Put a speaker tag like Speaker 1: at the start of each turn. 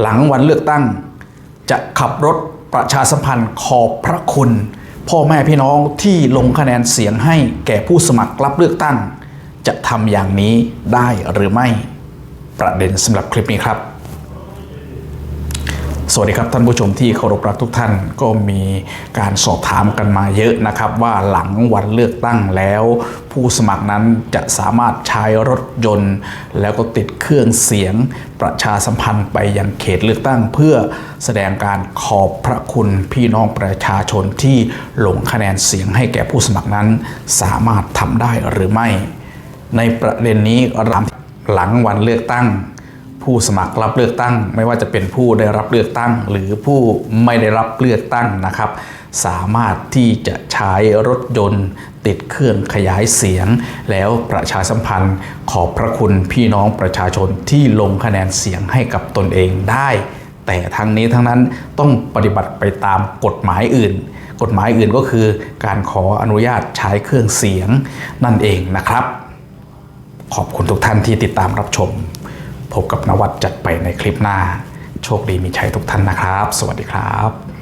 Speaker 1: หลังวันเลือกตั้ง จะขับรถประชาสัมพันธ์ขอบพระคุณ พ่อแม่พี่น้องที่ลงคะแนนเสียงให้แก่ผู้สมัครรับเลือกตั้ง จะทำอย่างนี้ได้หรือไม่ ประเด็นสำหรับคลิปนี้ครับ สวัสดีครับท่านผู้ชมที่เคารพรักทุกท่านก็มีการสอบถามกันมาเยอะนะครับ ว่าหลังวันเลือกตั้งแล้ว ผู้สมัครนั้นจะสามารถใช้รถยนต์ แล้วก็ติดเครื่องเสียงประชาสัมพันธ์ไปยังเขตเลือกตั้ง เพื่อแสดงการขอบพระคุณพี่น้องประชาชนที่ลงคะแนนเสียงให้แก่ผู้สมัครนั้น สามารถทำได้หรือไม่ ในประเด็นนี้หลังวันเลือกตั้ง ผู้สมัครรับเลือกตั้ง ไม่ว่าจะเป็นผู้ได้รับเลือกตั้ง หรือผู้ไม่ได้รับเลือกตั้งนะครับ สามารถที่จะใช้รถยนต์ ติดเครื่องขยายเสียง แล้วประชาสัมพันธ์ขอบพระคุณพี่น้องประชาชนที่ลงคะแนนเสียงให้กับตนเองได้ แต่ทั้งนี้ทั้งนั้นต้องปฏิบัติไปตามกฎหมายอื่นกฎหมายอื่นก็คือการขออนุญาตใช้เครื่องเสียงนั่นเองนะครับ ขอบคุณทุกท่านที่ติดตามรับชม พบกับนวัดจัดไปในคลิปหน้า โชคดีมีชัยทุกท่านนะครับ สวัสดีครับ